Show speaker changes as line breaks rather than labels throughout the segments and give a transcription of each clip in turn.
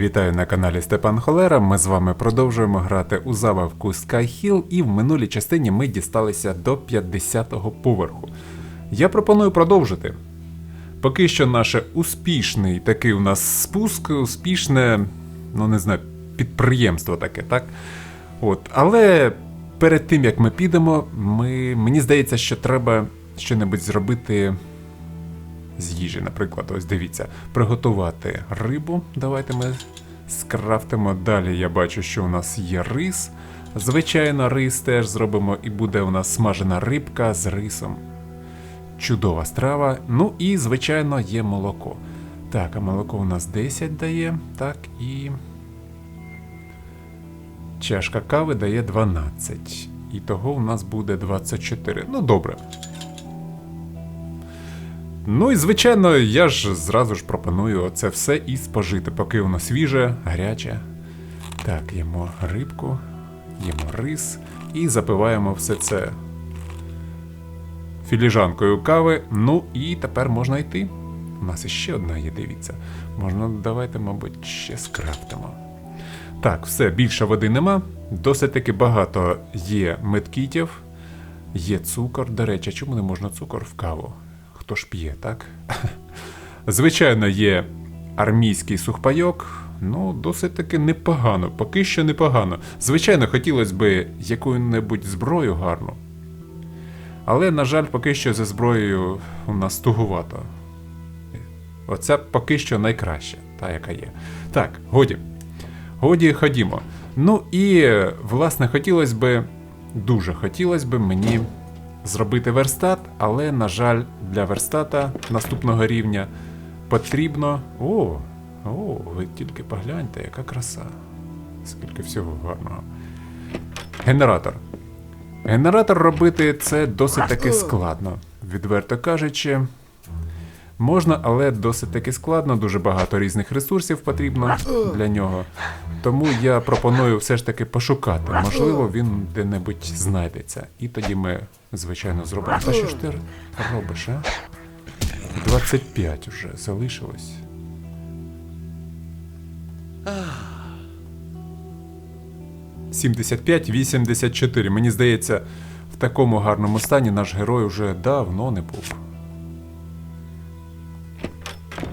Вітаю на каналі Степан Холера. Ми з вами продовжуємо грати у забавку Sky Hill, і в минулій частині ми дісталися до 50-го поверху. Я пропоную продовжити. Поки що наше успішний такий у нас спуск, успішне, ну не знаю, підприємство таке, так? От, але перед тим як ми підемо, ми, мені здається, що треба щось зробити з їжі, наприклад, ось дивіться, приготувати рибу. Давайте ми скрафтимо. Далі я бачу, що у нас є рис. Звичайно, рис теж зробимо, і буде у нас смажена рибка з рисом. Чудова страва. Ну і, звичайно, є молоко. Так, а молоко у нас 10 дає. Так, і. Чашка кави дає 12. І того у нас буде 24. Ну, добре. Ну і звичайно, я ж зразу ж пропоную це все і спожити, поки воно свіже, гаряче. Так, їмо рибку, їмо рис і запиваємо все це філіжанкою кави. Ну і тепер можна йти. У нас іще одна є, дивіться. Можна, давайте, мабуть, ще скрафтимо. Так, все, більше води нема. Досить таки багато є медкітів, є цукор. До речі, чому не можна цукор в каву? Хто ж п'є, так? Звичайно, є армійський сухпайок. Ну, досить таки непогано, поки що непогано. Звичайно, хотілося б яку-небудь зброю гарну. Але, на жаль, поки що зі зброєю у нас тугувато. Оце поки що найкраще, та яка є. Так, годі. Годі ходімо. Ну і, власне, хотілося б, дуже хотілося б мені зробити верстат, але, на жаль, для верстата наступного рівня потрібно. О, о, ви тільки погляньте, яка краса. Скільки всього гарного. Генератор. Генератор робити це досить таки складно. Відверто кажучи, можна, але досить таки складно, дуже багато різних ресурсів потрібно для нього. Тому я пропоную все ж таки пошукати. Можливо, він де-небудь знайдеться. І тоді ми, звичайно, зробимо. Та що ж ти робиш, а? 25 уже залишилось. Сімдесят п'ять, вісімдесят чотири. Мені здається, в такому гарному стані наш герой уже давно не був.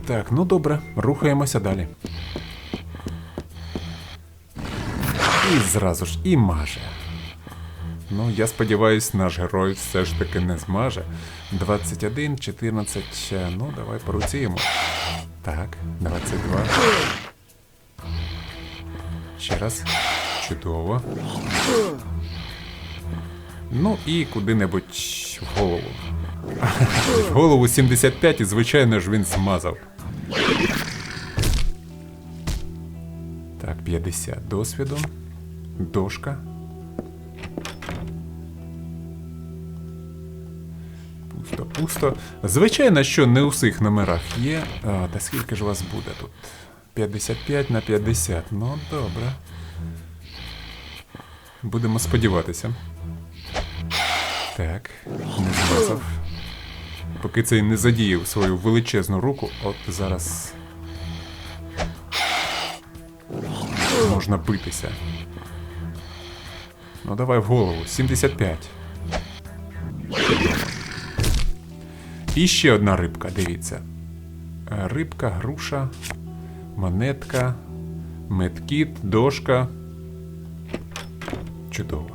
Так, ну добре, рухаємося далі. І зразу ж і маже. Ну, я сподіваюсь, наш герой все ж таки не змаже. 21, 14. е, Ну, давай по руці йому. Так, 22. Ще раз. Чудово. Ну і куди-небудь в голову. В голову 75 і, звичайно ж, він змазав. Так, 50 досвіду. Дошка. Пусто. Звичайно, що не у всіх номерах є. А, та скільки ж вас буде тут? 55 на 50. Ну, добре. Будемо сподіватися. Так, не змазав. Поки цей не задіяв свою величезну руку, от зараз. Можна битися. Ну давай в голову. 75. І ще одна рибка, дивіться. Е, Рибка, груша, монетка, медкіт, дошка. Чудово.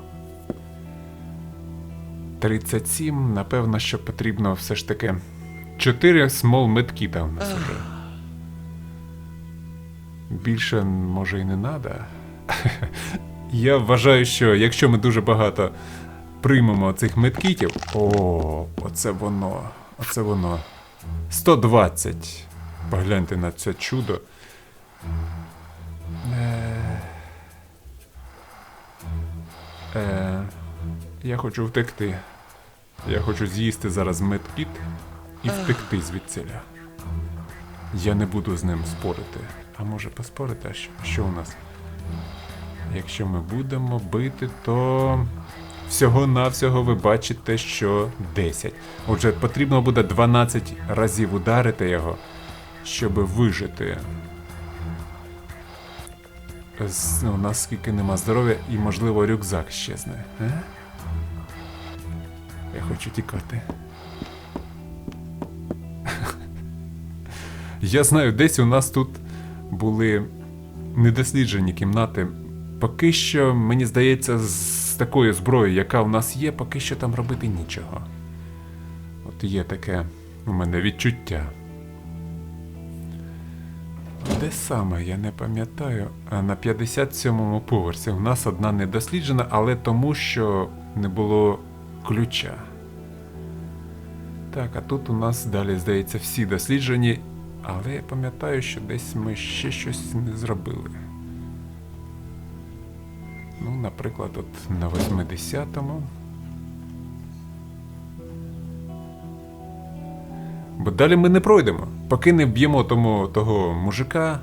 37, напевно, що потрібно все ж таки 4 смол медкіта у нас вже. Більше, може, і не треба. Я вважаю, що якщо ми дуже багато приймемо цих медкітів. О, оце воно. Оце воно. 120. Погляньте на це чудо. Е, е, я хочу втекти. Я хочу з'їсти зараз медкіт і втекти звідсиля. Я не буду з ним спорити. А може поспорити? А що, що у нас? Якщо ми будемо бити, то всього-навсього ви бачите, що 10. Отже, потрібно буде 12 разів ударити його, щоб вижити. у нас скільки нема здоров'я і, можливо, рюкзак щезне. Е? Я хочу тікати. Я знаю, десь у нас тут були недосліджені кімнати. Поки що, мені здається, з такою зброєю, яка у нас є, поки що там робити нічого. От є таке у мене відчуття. Де саме, я не пам'ятаю. На 57-му поверсі у нас одна недосліджена, але тому, що не було ключа. Так, а тут у нас далі, здається, всі досліджені, але я пам'ятаю, що десь ми ще щось не зробили. Ну, наприклад, от на 80-му. Бо далі ми не пройдемо. Поки не б'ємо тому того мужика,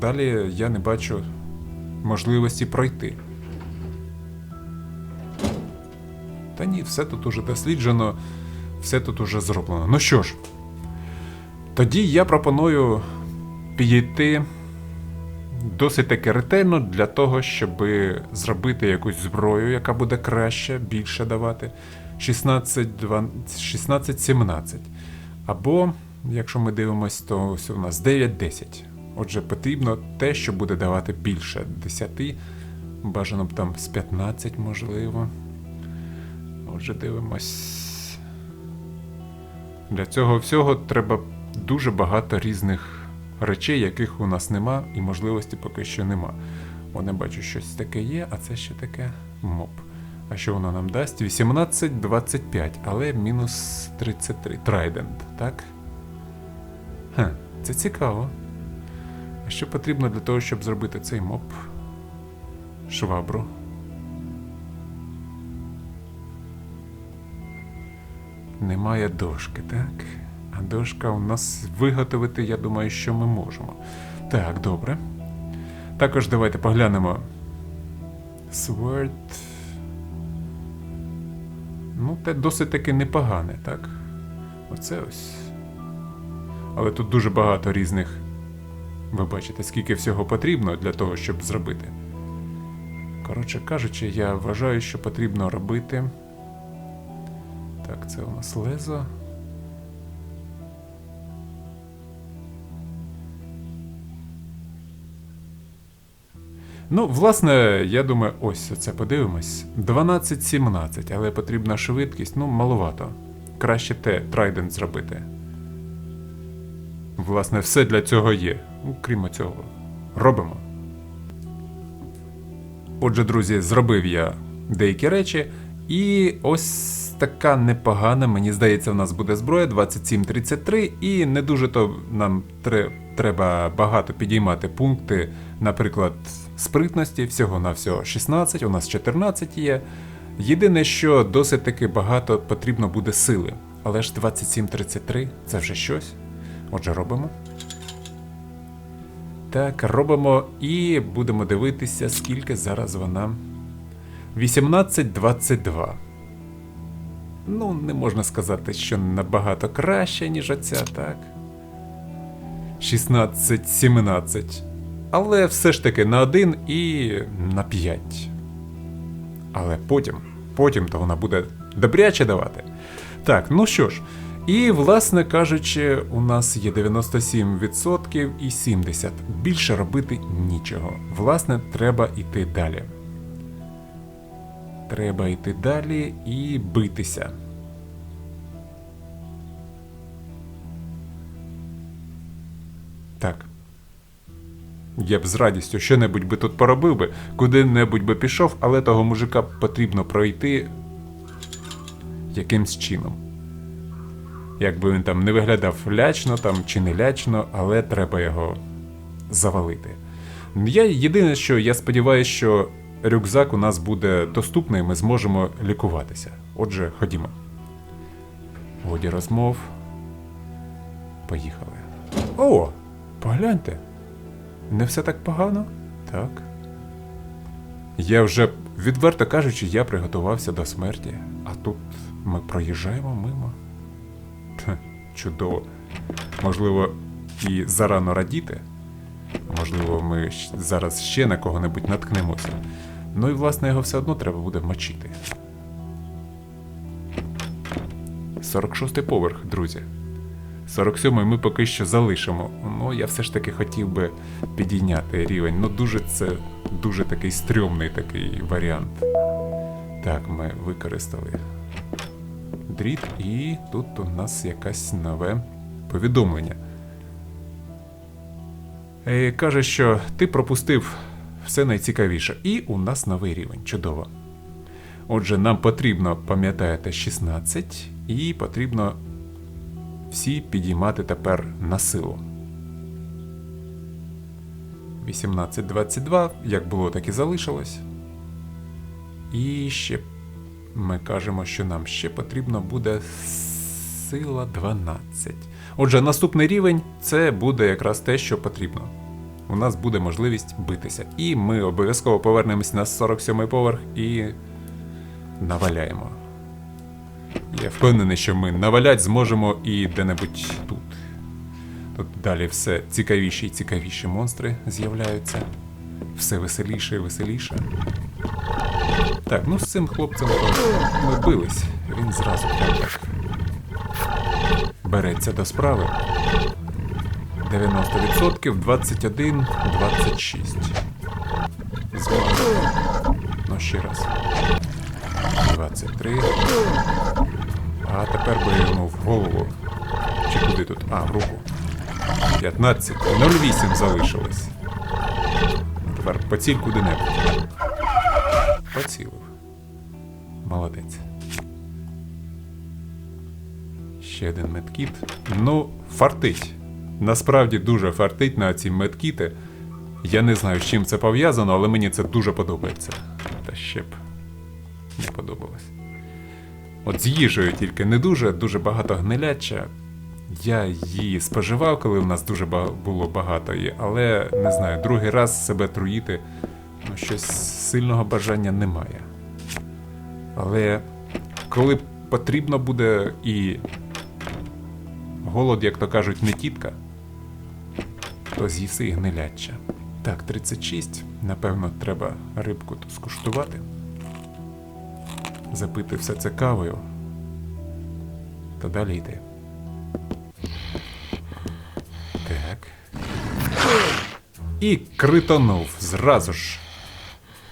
далі я не бачу можливості пройти. Та ні, все тут уже досліджено, все тут уже зроблено. Ну що ж, тоді я пропоную підійти досить таки ретельно для того, щоб зробити якусь зброю, яка буде краще, більше давати. 16-17. Або, якщо ми дивимось, то ось у нас 9-10. Отже, потрібно те, що буде давати більше 10, бажано б там з 15, можливо. Отже, дивимось. Для цього всього треба дуже багато різних речей, яких у нас нема, і можливості поки що нема. О, не бачу, щось таке є, а це ще таке моп. А що воно нам дасть? 18-25, але мінус 33. Трайдент, так? Ха, це цікаво. А що потрібно для того, щоб зробити цей моп? Швабру. Немає дошки, так? Дошка у нас виготовити, я думаю, що ми можемо. Так, добре. Також давайте поглянемо. Sword. Ну, те досить таки непогане, так? Оце ось. Але тут дуже багато різних. Ви бачите, скільки всього потрібно для того, щоб зробити. Коротше кажучи, я вважаю, що потрібно робити. Так, це у нас лезо. Ну, власне, я думаю, ось це подивимось. 12-17, але потрібна швидкість, ну, маловато. Краще те трайдент зробити. Власне, все для цього є. Ну, крім цього. Робимо. Отже, друзі, зробив я деякі речі, і ось така непогана, мені здається, в нас буде зброя 2733, і не дуже то нам тре- треба багато підіймати пункти, наприклад, спритності, всього-навсього 16, у нас 14 є. Єдине, що досить таки багато потрібно буде сили. Але ж 2733 це вже щось. Отже, робимо. Так, робимо і будемо дивитися, скільки зараз вона. 18-22. Ну, не можна сказати, що набагато краще, ніж оця, так. 16-17. Але все ж таки на 1 і на 5. Але потім, потім то вона буде добряче давати. Так, ну що ж. І, власне кажучи, у нас є 97% і 70%. Більше робити нічого. Власне, треба йти далі. Треба йти далі і битися. Так. Я б з радістю що-небудь би тут поробив би, куди-небудь би пішов, але того мужика потрібно пройти якимсь чином. Якби він там не виглядав лячно там чи не лячно, але треба його завалити. Я єдине, що я сподіваюся, що рюкзак у нас буде доступний, ми зможемо лікуватися. Отже, ходімо. Годі розмов. Поїхали. О! Погляньте. Не все так погано? Так. Я вже, відверто кажучи, я приготувався до смерті, а тут ми проїжджаємо мимо. Та, чудово. Можливо, і зарано радіти. Можливо, ми зараз ще на кого-небудь наткнемося. Ну і власне його все одно треба буде мочити. 46 поверх, друзі. 47-й ми поки що залишимо. Ну, я все ж таки хотів би підійняти рівень. Ну, дуже це дуже такий стрьомний такий варіант. Так, ми використали дріт, і тут у нас якесь нове повідомлення. Е, каже, що ти пропустив все найцікавіше. І у нас новий рівень. Чудово. Отже, нам потрібно, пам'ятаєте, 16, і потрібно всі підіймати тепер на силу. 18-22, як було, так і залишилось. І ще ми кажемо, що нам ще потрібно буде сила 12. Отже, наступний рівень це буде якраз те, що потрібно. У нас буде можливість битися. І ми обов'язково повернемось на 47 поверх і наваляємо. Я впевнений, що ми навалять зможемо і де-небудь тут. Тут далі все цікавіші і цікавіші монстри з'являються. Все веселіше і веселіше. Так, ну з цим хлопцем ми бились. Він зразу так береться до справи. 90%, 21, 26. Змазав. Ну ще раз. 23. А тепер йому в голову. Чи куди тут? А, в руку. 15. 08 залишилось. Тепер поціль куди-небудь. Поцілив. Молодець. Ще один медкіт. Ну, фартить. Насправді дуже фартить на ці медкіти. Я не знаю, з чим це пов'язано, але мені це дуже подобається. Та ще б не подобалось. От з їжею тільки не дуже, дуже багато гниляча. Я її споживав, коли в нас дуже було багато але не знаю, другий раз себе труїти, ну, щось сильного бажання немає. Але коли потрібно буде і голод, як то кажуть, не тітка, то з'їси і гниляча. Так, 36. Напевно, треба рибку тут скуштувати. Запити все це кавою. Та далі йти. Так. І критонув зразу ж.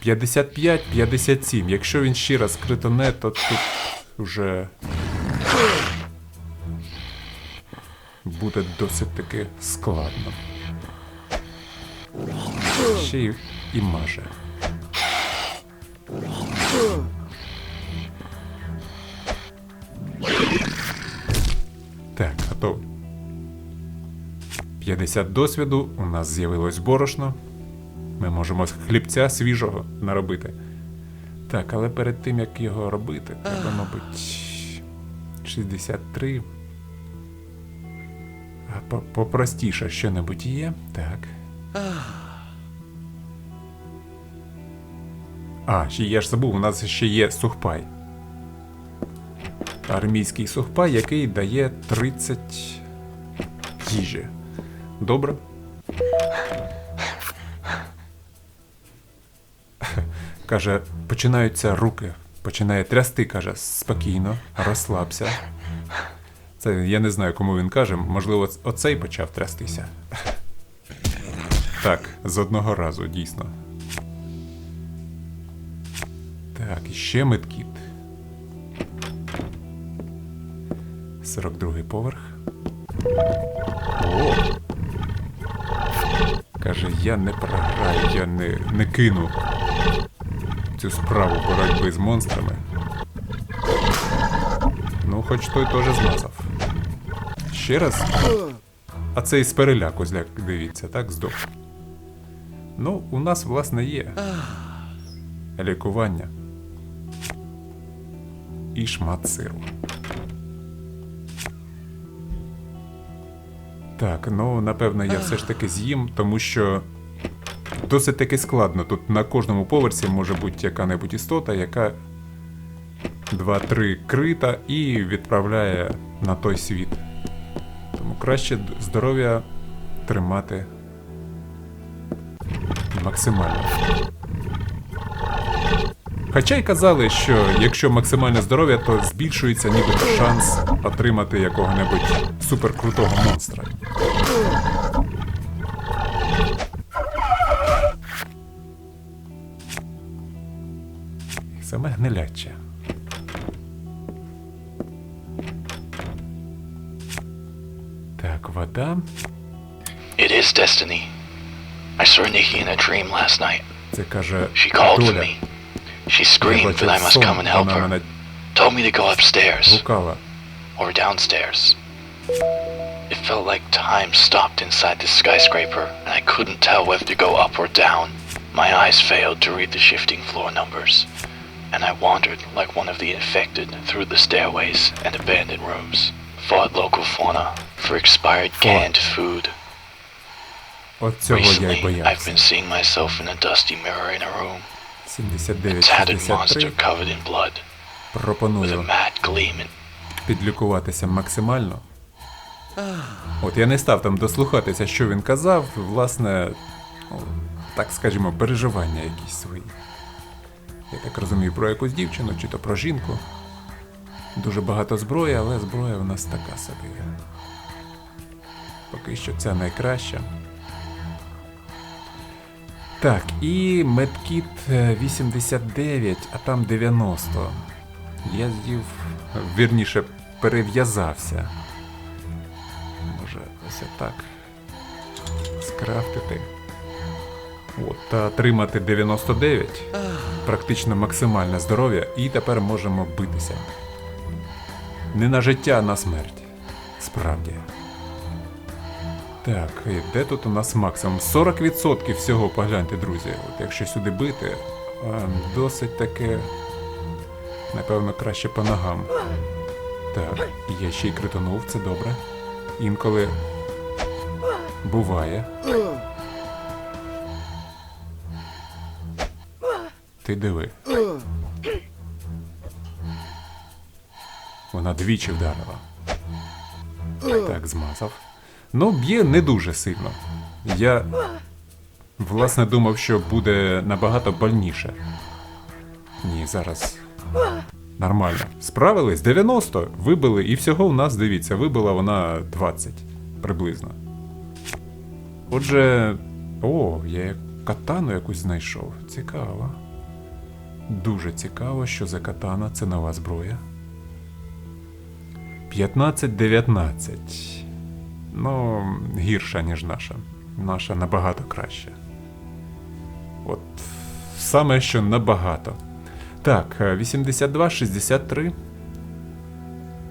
55-57. Якщо він ще раз критоне, то тут вже буде досить таки складно. Ще й і маже. Так, 50 досвіду, у нас з'явилось борошно. Ми можемо хлібця свіжого наробити. Так, але перед тим як його робити, треба, мабуть, 63. А попростіше що-небудь є. Так. А, ще я ж забув, у нас ще є сухпай. Армійський сухпай, який дає 30 їжі. Добре. Каже, починаються руки. Починає трясти, каже, спокійно, розслабся. Це я не знаю, кому він каже. Можливо, оцей почав трястися. Так, з одного разу, дійсно. Так, і ще медкіт. 42 поверх. О! Каже, я не програю, я не, не кину цю справу боротьби з монстрами. Ну, хоч той теж змазав. Ще раз. А цей з переляку зляк, дивіться, так, здох. Ну, у нас, власне, є лікування. І шмат сиру. Так, ну напевно, я все ж таки з'їм, тому що досить таки складно. Тут на кожному поверсі може бути яка-небудь істота, яка 2-3 крита і відправляє на той світ. Тому краще здоров'я тримати максимально. Хоча й казали, що якщо максимальне здоров'я, то збільшується нібито шанс отримати якого-небудь суперкрутого монстра. Саме гниляче. Так, вода.
It is destiny. I saw Nikki in a dream last night.
Це каже
She called to
доля.
me. She screamed that I must come and help her. Told me to go upstairs. Or downstairs. It felt like time stopped inside the skyscraper, and I couldn't tell whether to go up or down. My eyes failed to read the shifting floor numbers, and I wandered like one of the infected through the stairways and abandoned rooms. Fought local fauna for expired canned food. Recently, I've been seeing myself in a dusty mirror in a room A
79
tattered
63
monster covered in blood, with a
пропоную підлікуватися максимально. От я не став там дослухатися, що він казав, власне, ну, так скажімо, переживання якісь свої. Я так розумію, про якусь дівчину чи то про жінку. Дуже багато зброї, але зброя у нас така собі. Поки що ця найкраща. Так, і медкіт е, 89, а там 90. Я з'їв, вірніше, перев'язався. Може, ось так. Скрафтити. От, та отримати 99. Практично максимальне здоров'я, і тепер можемо битися. Не на життя, а на смерть. Справді. Так, і де тут у нас максимум? 40% всього погляньте, друзі. От якщо сюди бити, досить таке. Напевно, краще по ногам. Так, я ще й критонув, це добре. Інколи буває. Ти диви. Вона двічі вдарила. Так, змазав. Ну, б'є не дуже сильно. Я власне думав, що буде набагато больніше. Ні, зараз. Нормально. Справились 90, вибили, і всього у нас, дивіться, вибила вона 20 приблизно. Отже. О, я катану якусь знайшов. Цікаво. Дуже цікаво, що за катана це нова зброя. 15-19. Ну, гірша, ніж наша. Наша набагато краща. От саме що набагато. Так, е, 82, 63.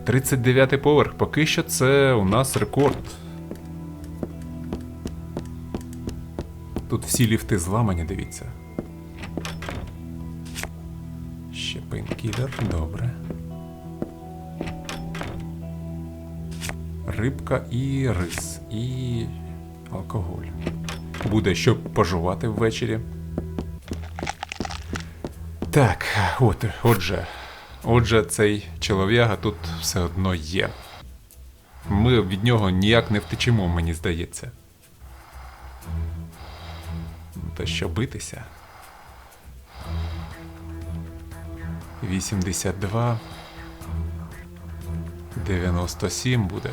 39 поверх. Поки що це у нас рекорд. Тут всі ліфти зламані, дивіться. Ще пейнкілер, добре. Рибка і рис, і алкоголь. Буде що пожувати ввечері. Так, от, отже. Отже, цей чолов'яга тут все одно є. Ми від нього ніяк не втечемо, мені здається. Та що битися? 82. 97 буде.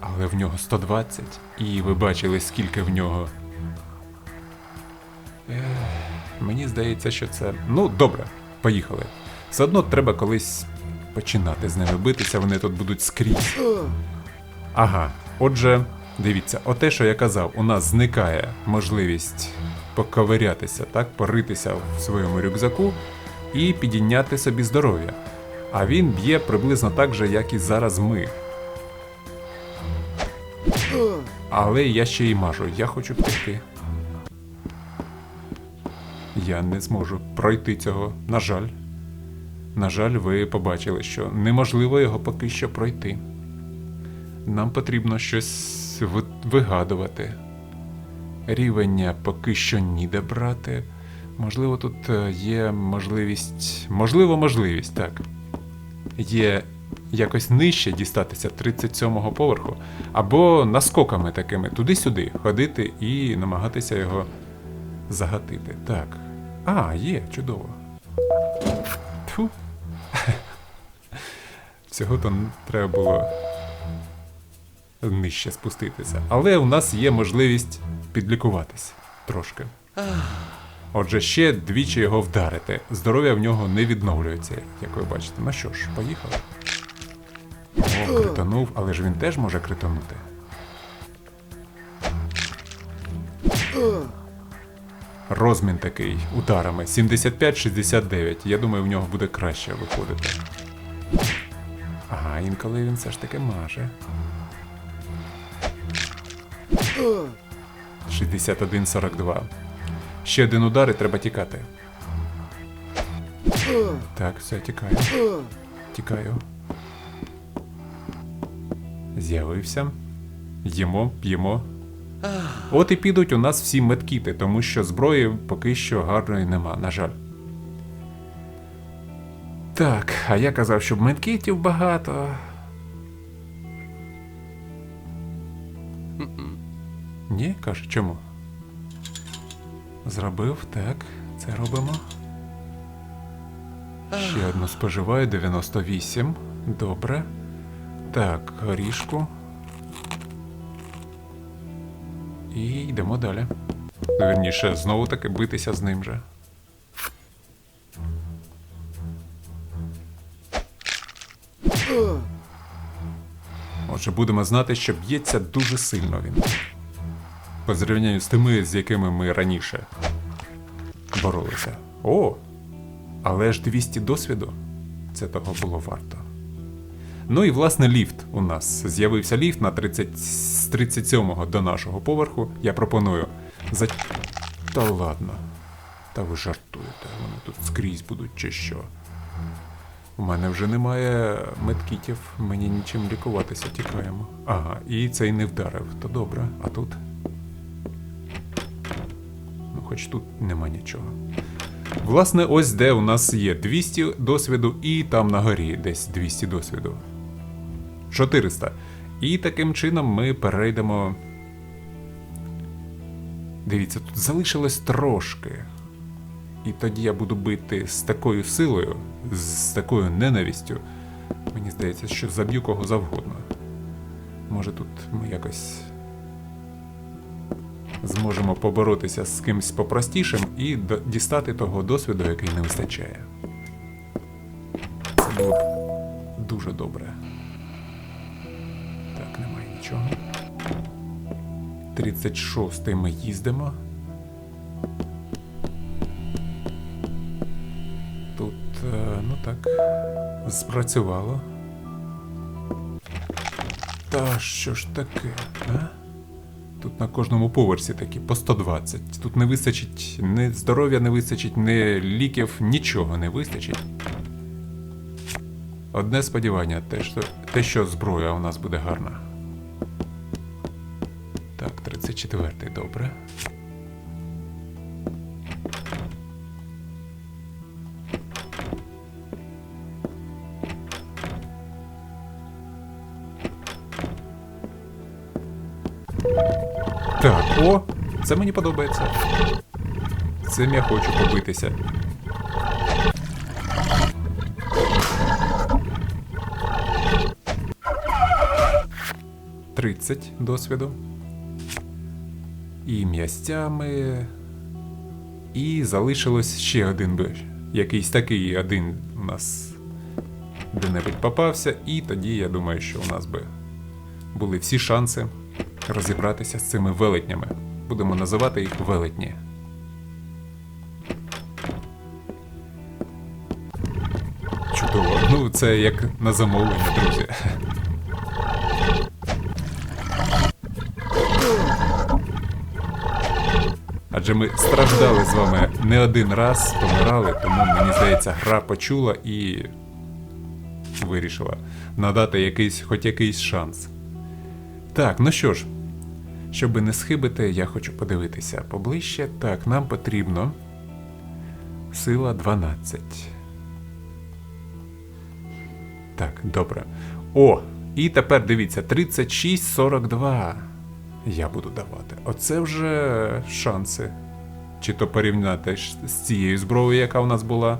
Але в нього 120. І ви бачили, скільки в нього. Мені здається, що це. Ну, добре, поїхали. Все одно треба колись починати з ними битися, вони тут будуть скрізь. Ага, отже, дивіться, оте, що я казав, у нас зникає можливість поковирятися, так, поритися в своєму рюкзаку і підійняти собі здоров'я. А він б'є приблизно так же, як і зараз ми. Але я ще й мажу, я хочу втекти. Я не зможу пройти цього, на жаль. На жаль, ви побачили, що неможливо його поки що пройти. Нам потрібно щось вигадувати. Рівення поки що ніде брати. Можливо, тут е, є можливість. Можливо, можливість, так. Є якось нижче дістатися 37-го поверху, або наскоками такими туди-сюди ходити і намагатися його загатити. Так. А, є, чудово. Тьфу. Всього то треба було нижче спуститися. Але у нас є можливість підлікуватись трошки. Отже, ще двічі його вдарити. Здоров'я в нього не відновлюється, як ви бачите. Ну що ж, поїхали. О, кританув, але ж він теж може кританути. Розмін такий ударами 75-69. Я думаю, в нього буде краще виходити. Ага, інколи він все ж таки маже. 61-42. Ще один удар і треба тікати. Так, все, тікаю. Тікаю. З'явився. Їмо, п'ємо. От і підуть у нас всі медкіти, тому що зброї поки що гарної нема, на жаль. Так, а я казав, щоб медкітів багато. Ні, каже, чому? Зробив, так, це робимо. Ще одну споживаю 98. Добре. Так, горішку. І йдемо далі. Вірніше, знову таки битися з ним же. Отже, будемо знати, що б'ється дуже сильно він. По зрівнянню з тими, з якими ми раніше боролися. О! Але ж 200 досвіду. Це того було варто. Ну і власне ліфт у нас. З'явився ліфт на 30, з 37-го до нашого поверху. Я пропоную. За... Та ладно. Та ви жартуєте, вони тут скрізь будуть чи що. У мене вже немає медкітів, мені нічим лікуватися тікаємо. Ага, і цей не вдарив, то добре, а тут. Хоч тут нема нічого. Власне, ось де у нас є 200 досвіду, і там на горі десь 200 досвіду. 400. І таким чином ми перейдемо. Дивіться, тут залишилось трошки. І тоді я буду бити з такою силою, з такою ненавістю. Мені здається, що заб'ю кого завгодно. Може тут ми якось зможемо поборотися з кимсь попростішим і дістати того досвіду, який не вистачає. Це було б дуже добре. Так, немає нічого. 36 ми їздимо. Тут, е, ну так, спрацювало. Та що ж таке, а? На кожному поверсі такі по 120. Тут не вистачить ні здоров'я не вистачить, ні ліків, нічого не вистачить. Одне сподівання, те, що, те, що зброя у нас буде гарна. Так, 34-й, добре. О, це мені подобається. Цим я хочу побитися. Тридцять досвіду. І м'ястями. І залишилось ще один би. Якийсь такий один у нас де-небудь попався, і тоді я думаю, що у нас би були всі шанси розібратися з цими велетнями. Будемо називати їх велетні. Чудово. Ну, це як на замовлення, друзі. Адже ми страждали з вами не один раз, помирали, тому мені здається, гра почула і вирішила надати якийсь, хоч якийсь шанс. Так, ну що ж, щоб не схибити, я хочу подивитися поближче. Так, нам потрібно сила 12. Так, добре. О, і тепер дивіться, 36-42. Я буду давати. Оце вже шанси. Чи то порівняти з цією зброєю, яка у нас була.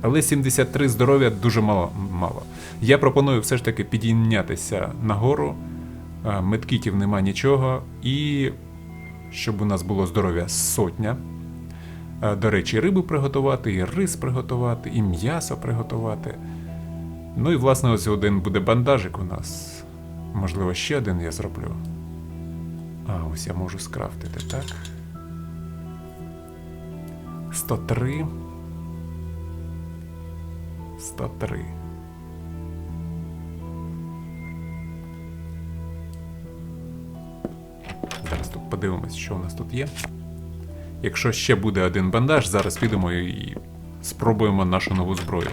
Але 73 здоров'я дуже мало. мало. Я пропоную все ж таки підійнятися нагору. Медкітів нема нічого. І щоб у нас було здоров'я сотня. До речі, рибу приготувати, і рис приготувати, і м'ясо приготувати. Ну і власне ось один буде бандажик у нас. Можливо, ще один я зроблю. А, ось я можу скрафтити, так. 103. 103. Подивимось, що у нас тут є. Якщо ще буде один бандаж, зараз підемо і спробуємо нашу нову зброю.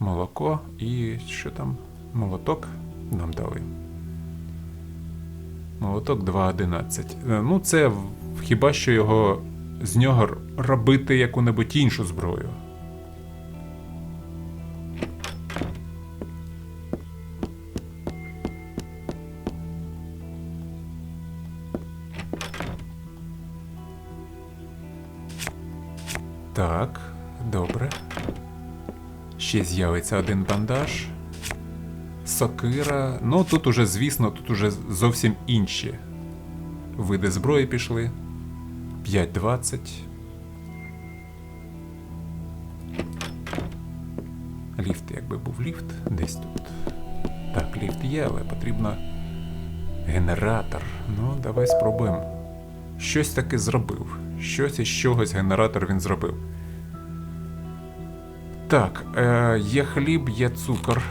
Молоко і що там? Молоток нам дали. Молоток 2.11. Е, Ну, це хіба що його з нього робити яку-небудь іншу зброю. Так, добре. Ще з'явиться один бандаж. Сокира. Ну, тут уже, звісно, тут уже зовсім інші види зброї пішли. 5.20. Ліфт, якби був ліфт, десь тут. Так, ліфт є, але потрібно генератор. Ну, давай спробуємо. Щось таки зробив. Щось із чогось генератор він зробив. Так, е, є хліб, є цукор,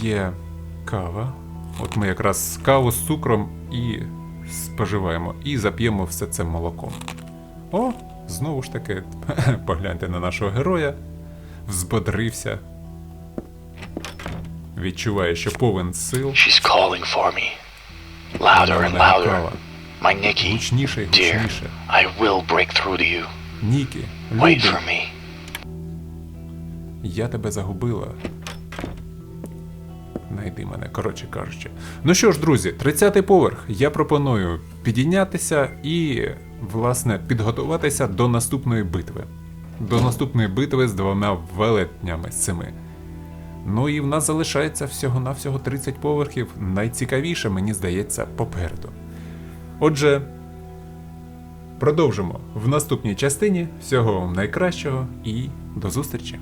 є кава. От ми якраз каву з цукром і споживаємо, і зап'ємо все це молоком. О, знову ж таки, погляньте на нашого героя. Взбодрився. Відчуває, що повен сил.
She's calling for me. Louder and louder. My Nikki,
Гучніше і
dear,
гучніше.
I will break through to you.
Нікі,
Wait for me.
Я тебе загубила. Найди мене, коротше кажучи. Ну що ж, друзі, 30-й поверх. Я пропоную підійнятися і, власне, підготуватися до наступної битви. До наступної битви з двома велетнями з цими. Ну і в нас залишається всього-навсього 30 поверхів. Найцікавіше, мені здається, попереду. Отже, продовжимо в наступній частині. Всього вам найкращого і до зустрічі!